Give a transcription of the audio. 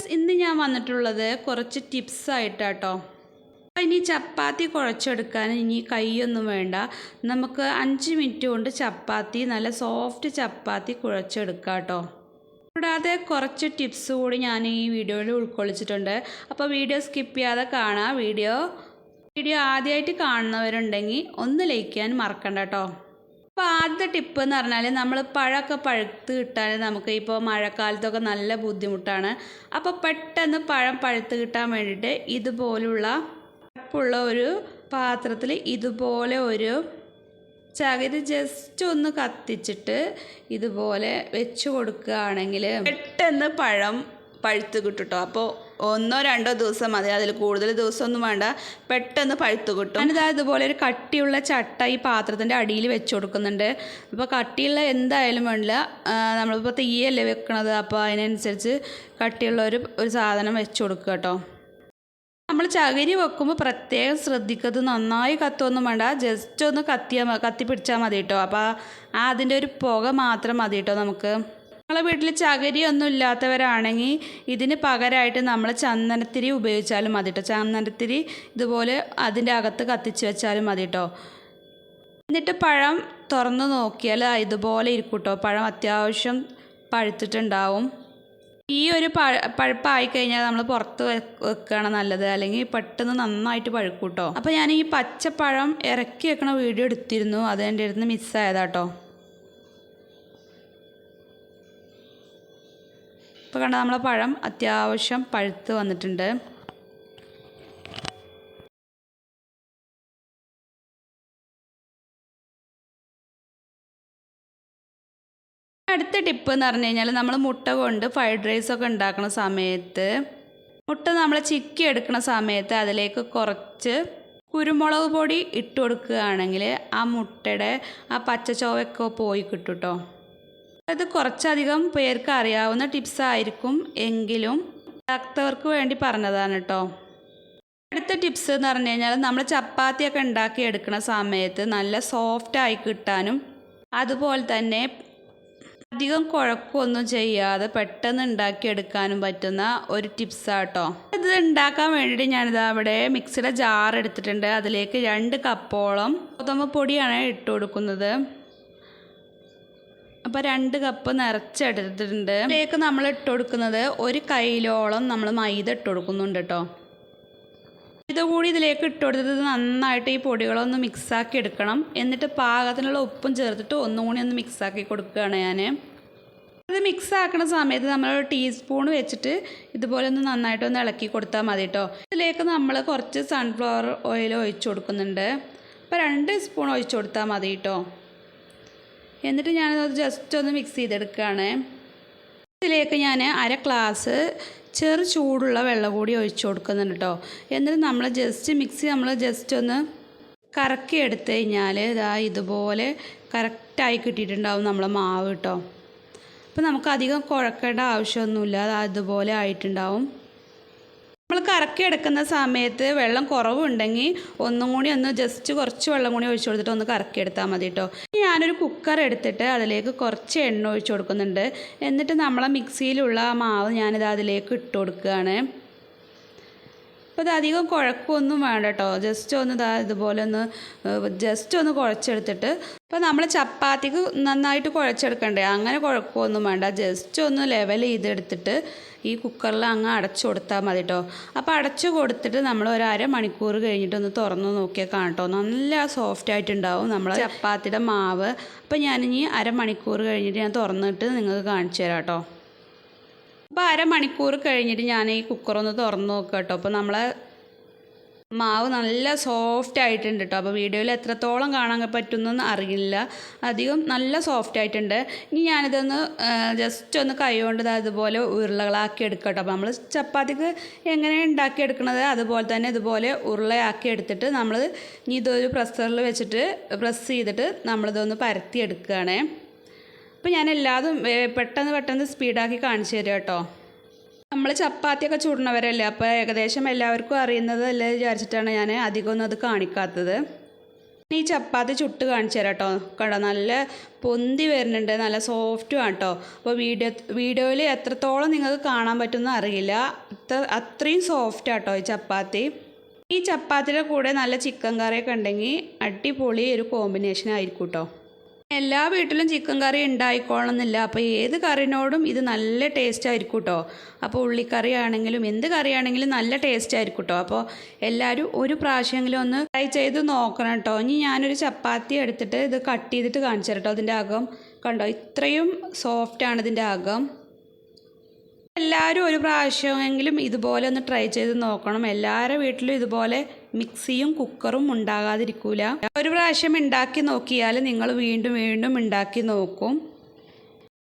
Friends ഇന്ന് ഞാൻ വന്നിട്ടുള്ളത് കുറച്ച് ടിപ്സ് ആയിട്ടാട്ടോ. അപ്പോൾ ഇനി ചപ്പാത്തി കുഴച്ചെടുക്കാൻ ഇനി കൈയൊന്നും വേണ്ട. നമുക്ക് അഞ്ച് മിനിറ്റ് കൊണ്ട് ചപ്പാത്തി നല്ല സോഫ്റ്റ് ചപ്പാത്തി കുഴച്ചെടുക്കാം കേട്ടോ കൂടാതെ കുറച്ച് ടിപ്സ് കൂടി ഞാൻ ഈ വീഡിയോയിൽ ഉൾക്കൊള്ളിച്ചിട്ടുണ്ട്. അപ്പോൾ വീഡിയോ സ്കിപ്പ് ചെയ്യാതെ കാണാം. വീഡിയോ വീഡിയോ ആദ്യമായിട്ട് കാണുന്നവരുണ്ടെങ്കിൽ ഒന്ന് ലൈക്ക് ചെയ്യാൻ മറക്കണ്ട കേട്ടോ അപ്പോൾ ആദ്യത്തെ ടിപ്പ് എന്ന് പറഞ്ഞാൽ നമ്മൾ പഴമൊക്കെ പഴുത്ത് കിട്ടാൻ നമുക്ക് ഇപ്പോൾ മഴക്കാലത്തൊക്കെ നല്ല ബുദ്ധിമുട്ടാണ്. അപ്പോൾ പെട്ടെന്ന് പഴം പഴുത്ത് കിട്ടാൻ വേണ്ടിയിട്ട് ഇതുപോലുള്ള ഉള്ള ഒരു പാത്രത്തിൽ ഇതുപോലെ ഒരു ചകിരി ജസ്റ്റ് ഒന്ന് കത്തിച്ചിട്ട് ഇതുപോലെ വെച്ച് കൊടുക്കുകയാണെങ്കിൽ പെട്ടെന്ന് പഴം പഴുത്ത് കിട്ടും അപ്പോൾ ഒന്നോ രണ്ടോ ദിവസം മതി. അതിൽ കൂടുതൽ ദിവസമൊന്നും വേണ്ട. പെട്ടെന്ന് പഴുത്ത് കിട്ടും. ഞാനിതാ ഇതുപോലെ ഒരു കട്ടിയുള്ള ചട്ട ഈ പാത്രത്തിന്റെ അടിയിൽ വെച്ച് കൊടുക്കുന്നുണ്ട്. അപ്പോൾ കട്ടിയുള്ള എന്തായാലും വേണ്ടില്ല. നമ്മളിപ്പോൾ തീയല്ലേ വെക്കണത്. അപ്പോൾ അതിനനുസരിച്ച് കട്ടിയുള്ള ഒരു ഒരു സാധനം വെച്ച് കൊടുക്കുക കേട്ടോ. നമ്മൾ ചകിരി വെക്കുമ്പോൾ പ്രത്യേകം ശ്രദ്ധിക്കത് നന്നായി കത്തൊന്നും വേണ്ട. ജസ്റ്റ് ഒന്ന് കത്തിയാൽ കത്തി പിടിച്ചാൽ മതി കേട്ടോ. അപ്പോൾ അതിന്റെ ഒരു പുക മാത്രം മതി കേട്ടോ നമുക്ക്. നമ്മളെ വീട്ടിൽ ഒന്നും ഇല്ലാത്തവരാണെങ്കിൽ ഇതിന് പകരമായിട്ട് നമ്മൾ ചന്ദനത്തിരി ഉപയോഗിച്ചാലും മതി കേട്ടോ ചന്ദനത്തിരി ഇതുപോലെ അതിന്റെ അകത്ത് കത്തിച്ച് വെച്ചാലും മതി കേട്ടോ എന്നിട്ട് പഴം തുറന്ന് നോക്കിയാൽ ഇതുപോലെ ഇരിക്കും കേട്ടോ പഴം അത്യാവശ്യം പഴുത്തിട്ടുണ്ടാവും. ഈ ഒരു പഴ പഴുപ്പായി കഴിഞ്ഞാൽ നമ്മൾ പുറത്ത് വെക്കുകയാണ് നല്ലത്. അല്ലെങ്കിൽ പെട്ടെന്ന് നന്നായിട്ട് പഴുക്കും കേട്ടോ അപ്പോൾ ഞാൻ ഈ പച്ചപ്പഴം ഇറക്കി വെക്കണ വീഡിയോ എടുത്തിരുന്നു. അത് എന്റെ അടുത്ത് മിസ്സായതാട്ടോ ഇപ്പോൾ കണ്ട നമ്മളെ പഴം അത്യാവശ്യം പഴുത്ത് വന്നിട്ടുണ്ട്. അടുത്ത ടിപ്പ് എന്ന് പറഞ്ഞു കഴിഞ്ഞാൽ നമ്മൾ മുട്ട കൊണ്ട് ഫ്രൈഡ് റൈസ് ഒക്കെ ഉണ്ടാക്കുന്ന സമയത്ത് മുട്ട നമ്മൾ ചിക്കി എടുക്കുന്ന സമയത്ത് അതിലേക്ക് കുറച്ച് കുരുമുളക് പൊടി ഇട്ട് കൊടുക്കുകയാണെങ്കിൽ ആ മുട്ടയുടെ ആ പച്ച ചുവയൊക്കെ പോയി കിട്ടും കേട്ടോ അത് കുറച്ചധികം പേർക്ക് അറിയാവുന്ന ടിപ്സ് ആയിരിക്കും എങ്കിലും അറിയാത്തവർക്ക് വേണ്ടി പറഞ്ഞതാണ് കേട്ടോ അടുത്ത ടിപ്സ് എന്ന് പറഞ്ഞു കഴിഞ്ഞാൽ നമ്മൾ ചപ്പാത്തിയൊക്കെ ഉണ്ടാക്കി എടുക്കുന്ന സമയത്ത് നല്ല സോഫ്റ്റ് ആയി കിട്ടാനും അതുപോലെ തന്നെ അധികം കുഴക്കമൊന്നും ചെയ്യാതെ പെട്ടെന്ന് ഉണ്ടാക്കിയെടുക്കാനും പറ്റുന്ന ഒരു ടിപ്സാട്ടോ ഇത് ഉണ്ടാക്കാൻ വേണ്ടിയിട്ട് ഞാനിത് അവിടെ മിക്സിയുടെ ജാർ എടുത്തിട്ടുണ്ട്. അതിലേക്ക് രണ്ട് കപ്പോളം ഗോതമ്പ് പൊടിയാണ് ഇട്ട് കൊടുക്കുന്നത്. അപ്പോൾ രണ്ട് കപ്പ് നിറച്ചെടുത്തിട്ടുണ്ട്. ഇതിലേക്ക് നമ്മൾ ഇട്ട് കൊടുക്കുന്നത് ഒരു കൈയിലോളം നമ്മൾ മൈദ ഇട്ട് കൊടുക്കുന്നുണ്ട് കേട്ടോ. ഇത് കൂടി ഇതിലേക്ക് ഇട്ട് കൊടുത്തിട്ട് നന്നായിട്ട് ഈ പൊടികളൊന്ന് മിക്സാക്കി എടുക്കണം. എന്നിട്ട് പാകത്തിനുള്ള ഉപ്പും ചേർത്തിട്ട് ഒന്നും കൂടി ഒന്ന് മിക്സാക്കി കൊടുക്കുകയാണ് ഞാൻ ഇത് മിക്സ് ആക്കുന്ന സമയത്ത് നമ്മൾ ടീസ്പൂൺ വെച്ചിട്ട് ഇതുപോലെ ഒന്ന് നന്നായിട്ട് ഒന്ന് ഇളക്കി കൊടുത്താൽ മതി കേട്ടോ. ഇതിലേക്ക് നമ്മൾ കുറച്ച് സൺഫ്ലവർ ഓയിൽ ഒഴിച്ചു കൊടുക്കുന്നുണ്ട്. അപ്പോൾ രണ്ട് സ്പൂൺ ഒഴിച്ചു കൊടുത്താൽ മതി കേട്ടോ. എന്നിട്ട് ഞാനത് ജസ്റ്റ് ഒന്ന് മിക്സ് ചെയ്തെടുക്കുകയാണ്. ഇതിലേക്ക് ഞാൻ അര ഗ്ലാസ് ചെറു ചൂടുള്ള വെള്ളം കൂടി ഒഴിച്ചു കൊടുക്കുന്നുണ്ട് കേട്ടോ എന്നിട്ട് നമ്മൾ ജസ്റ്റ് മിക്സി നമ്മൾ ജസ്റ്റ് ഒന്ന് കറക്കി എടുത്തു കഴിഞ്ഞാൽ ഇതാ ഇതുപോലെ കറക്റ്റായി കിട്ടിയിട്ടുണ്ടാവും നമ്മളെ മാവ് കേട്ടോ അപ്പോൾ നമുക്ക് അധികം കുഴക്കേണ്ട ആവശ്യമൊന്നുമില്ല. അത് ഇതുപോലെ ആയിട്ടുണ്ടാവും. കറക്കി എടുക്കുന്ന സമയത്ത് വെള്ളം കുറവുണ്ടെങ്കിൽ ഒന്നും കൂടി ഒന്ന് ജസ്റ്റ് കുറച്ച് വെള്ളം കൂടി ഒഴിച്ചു കൊടുത്തിട്ട് ഒന്ന് കറക്കി എടുത്താൽ മതി കേട്ടോ ഞാനൊരു കുക്കർ എടുത്തിട്ട് അതിലേക്ക് കുറച്ച് എണ്ണ ഒഴിച്ചു കൊടുക്കുന്നുണ്ട്. എന്നിട്ട് നമ്മളെ മിക്സിയിലുള്ള ആ മാവ് ഞാനിത് അതിലേക്ക് ഇട്ട് കൊടുക്കുകയാണ്. അപ്പോൾ ഇത് അധികം കുഴക്കമൊന്നും വേണ്ട കേട്ടോ ജസ്റ്റ് ഒന്ന് ഇതാ ഇതുപോലെ ഒന്ന് ജസ്റ്റ് ഒന്ന് കുഴച്ചെടുത്തിട്ട് അപ്പോൾ നമ്മൾ ചപ്പാത്തിക്ക് നന്നായിട്ട് കുഴച്ചെടുക്കണ്ടേ? അങ്ങനെ കുഴക്കമൊന്നും വേണ്ട. ജസ്റ്റ് ഒന്ന് ലെവൽ ചെയ്തെടുത്തിട്ട് ഈ കുക്കറിൽ അങ്ങ് അടച്ചു കൊടുത്താൽ മതി കേട്ടോ അപ്പോൾ അടച്ചു കൊടുത്തിട്ട് നമ്മൾ ഒരു അരമണിക്കൂർ കഴിഞ്ഞിട്ട് ഒന്ന് തുറന്ന് നോക്കിയാൽ കാണട്ടോ. നല്ല സോഫ്റ്റ് ആയിട്ടുണ്ടാവും നമ്മൾ ചപ്പാത്തിയുടെ മാവ്. അപ്പോൾ ഞാനിനി അരമണിക്കൂർ കഴിഞ്ഞിട്ട് ഞാൻ തുറന്നിട്ട് നിങ്ങൾക്ക് കാണിച്ചു തരാം കേട്ടോ അപ്പോൾ അരമണിക്കൂർ കഴിഞ്ഞിട്ട് ഞാൻ ഈ കുക്കറൊന്ന് തുറന്ന് നോക്കുക കേട്ടോ അപ്പോൾ നമ്മളെ മാവ് നല്ല സോഫ്റ്റ് ആയിട്ടുണ്ട് കേട്ടോ അപ്പോൾ വീഡിയോയിൽ എത്രത്തോളം കാണാൻ പറ്റുമെന്നൊന്നും അറിയില്ല. അധികം നല്ല സോഫ്റ്റ് ആയിട്ടുണ്ട്. ഇനി ഞാനിതൊന്ന് ജസ്റ്റ് ഒന്ന് കൈ കൊണ്ട് ദാ ഇതുപോലെ ഉരുളകളാക്കി എടുക്കുക കേട്ടോ അപ്പോൾ നമ്മൾ ചപ്പാത്തിക്ക് എങ്ങനെ ഉണ്ടാക്കി എടുക്കുന്നത് അതുപോലെ തന്നെ ഇതുപോലെ ഉരുളയാക്കി എടുത്തിട്ട് നമ്മൾ ഇനി ഇതൊരു പ്രസ്സറിൽ വെച്ചിട്ട് പ്രസ് ചെയ്തിട്ട് നമ്മളിതൊന്ന് പരത്തി എടുക്കുകയാണേ അപ്പോൾ ഞാൻ എല്ലാതും പെട്ടെന്ന് പെട്ടെന്ന് സ്പീഡാക്കി കാണിച്ചു തരാം കേട്ടോ. നമ്മൾ ചപ്പാത്തിയൊക്കെ ചുടണവരല്ലേ അപ്പോൾ ഏകദേശം എല്ലാവർക്കും അറിയുന്നതല്ലേ വിചാരിച്ചിട്ടാണ് ഞാൻ അധികമൊന്നും അത് കാണിക്കാത്തത്. ഈ ചപ്പാത്തി ചുട്ട് കാണിച്ചു തരാം കേട്ടോ. കണ്ടോ നല്ല പൊന്തി വരുന്നുണ്ട് നല്ല സോഫ്റ്റും ആണ് കേട്ടോ. അപ്പോൾ വീഡിയോ വീഡിയോയിൽ എത്രത്തോളം നിങ്ങൾക്ക് കാണാൻ പറ്റുമെന്ന് അറിയില്ല. അത്ര അത്രയും സോഫ്റ്റ് ആട്ടോ ഈ ചപ്പാത്തി. ഈ ചപ്പാത്തിയുടെ കൂടെ നല്ല ചിക്കൻ കറിയൊക്കെ ഉണ്ടെങ്കിൽ അടിപൊളി ഒരു കോമ്പിനേഷൻ ആയിരിക്കും കേട്ടോ. എല്ലാ വീട്ടിലും ചിക്കൻ കറി ഉണ്ടായിക്കോളണമെന്നില്ല. അപ്പോൾ ഏത് കറിനോടും ഇത് നല്ല ടേസ്റ്റ് ആയിരിക്കും കേട്ടോ അപ്പോൾ ഉള്ളിക്കറി ആണെങ്കിലും എന്ത് കറിയാണെങ്കിലും നല്ല ടേസ്റ്റ് ആയിരിക്കും കേട്ടോ അപ്പോൾ എല്ലാവരും ഒരു പ്രാവശ്യമെങ്കിലും ഒന്ന് ട്രൈ ചെയ്ത് നോക്കണം കേട്ടോ ഇനി ഞാനൊരു ചപ്പാത്തി എടുത്തിട്ട് ഇത് കട്ട് ചെയ്തിട്ട് കാണിച്ചു കേട്ടോ അതിന്റെ അകം കണ്ടോ? ഇത്രയും സോഫ്റ്റാണ് ഇതിന്റെ അകം. എല്ലാവരും ഒരു പ്രാവശ്യമെങ്കിലും ഇതുപോലെ ഒന്ന് ട്രൈ ചെയ്ത് നോക്കണം. എല്ലാവരുടെ വീട്ടിലും ഇതുപോലെ മിക്സിയും കുക്കറും ഉണ്ടാകാതിരിക്കൂല. ഒരു പ്രാവശ്യം ഉണ്ടാക്കി നോക്കിയാൽ നിങ്ങൾ വീണ്ടും വീണ്ടും ഉണ്ടാക്കി നോക്കും.